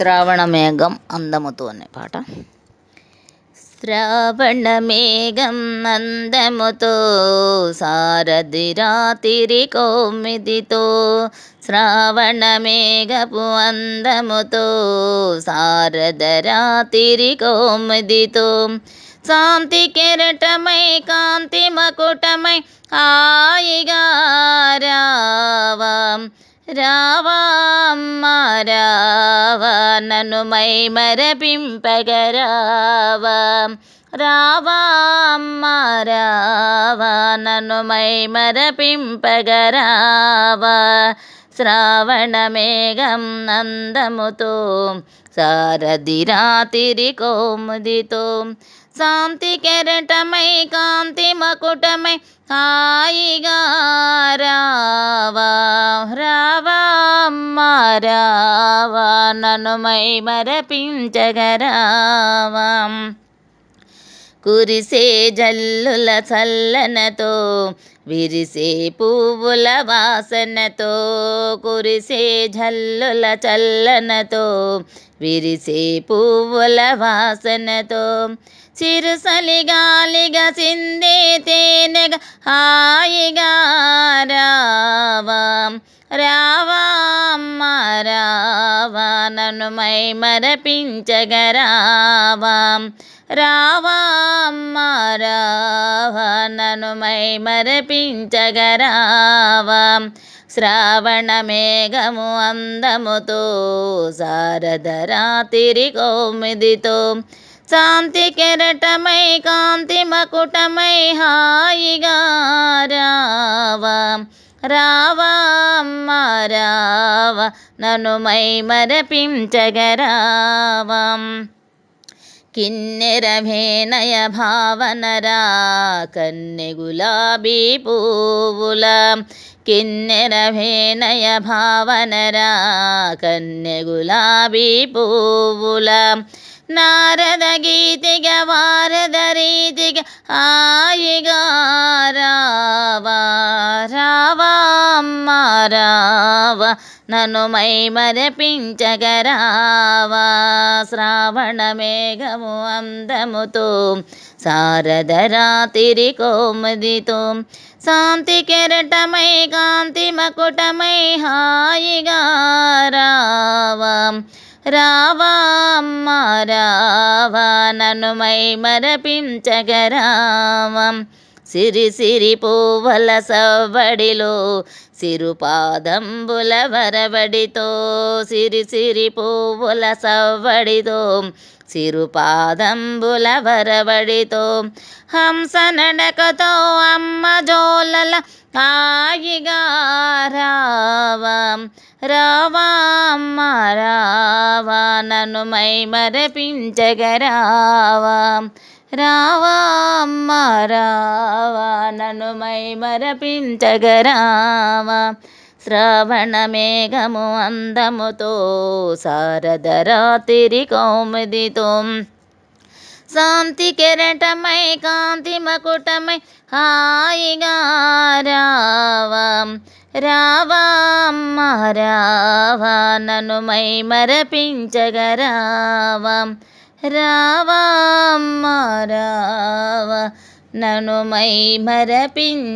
శ్రావణ మేఘం అందముతో అనే పాట శ్రావణ మేఘం అందముతో సారథి రాతిరి కోమిదితో శ్రావణ మేఘపు అందముతో సారద రాతిరి కోమిదితో శాంతి కెరటమై కాంతి మకుటమై హాయిగా రావా రావా అమ్మ రావా నన్ను మై మరపింపగరావా. రావా అమ్మ రావా నన్ను మై మరపింపగరావా. శ్రావణ నందముతో సారథి రాతిరి కోముదితో. శాంతి కెరటమై కాంతి మకుటమై హాయిగా రావా రావా నన్ను మై మరపించగరావా. కురిసే జల్లుల చల్లనతో విరిసే పువ్వుల వాసనతో కురిసే జల్లుల చల్లనతో విరిసే పువ్వుల వాసనతో. చిరుసలి గాలిగా సిందే తేనెగా హాయిగా రావా. రావా రావా నన్ను మై మరపించగరావా. రావా అమ్మ రావా నన్ను మై మరపించగరావా. శ్రావణ మేఘము అందముతో శారద రాతిరి శాంతి కెరటమై కాంతి మకుటమై హాయిగా రావా. రావా అమ్మ రావా. నన్ను మై మరపించగరావా కిన్నెరమేనయ భావనరా కన్నె గులాబీ పువ్వుల. కిన్నెరమేనయ భావనరా కన్నె గులాబీ పువ్వుల. నారద గీతిగ వారద రీతిగ హాయిగా రావా నన్ను మై మరపించగరావా. శ్రావణ మేఘము అందముతో శారద రాతిరి కోమదితో. శాంతి కెరటమై కాంతి మకుటమై హాయిగా రావా. రావా రావా నన్ను మై మరపించగరావా. సిరి సిరి పూవల సవ్వడిలో సిరుపాదంబుల వరవడితో సిరి సిరి పూవుల సవ్వడితో సిరుపాదంబుల వరవడితో. హంస నడకతో అమ్మ జోలల హాయిగా రావా రావా రావా నన్ను మై మరపించగరావా రావా అమ్మ రావా నన్ను మై మరపించగరావా శ్రావణ మేఘము అందముతో శారద రాతిరి కౌముదితో. శాంతి కెరటమై కాంతి మకుటమై హాయిగా రావా. రావా రావా నన్ను మై మరపించగరావా రావా అమ్మ రావా. నన్ను మై మరపించగరావా.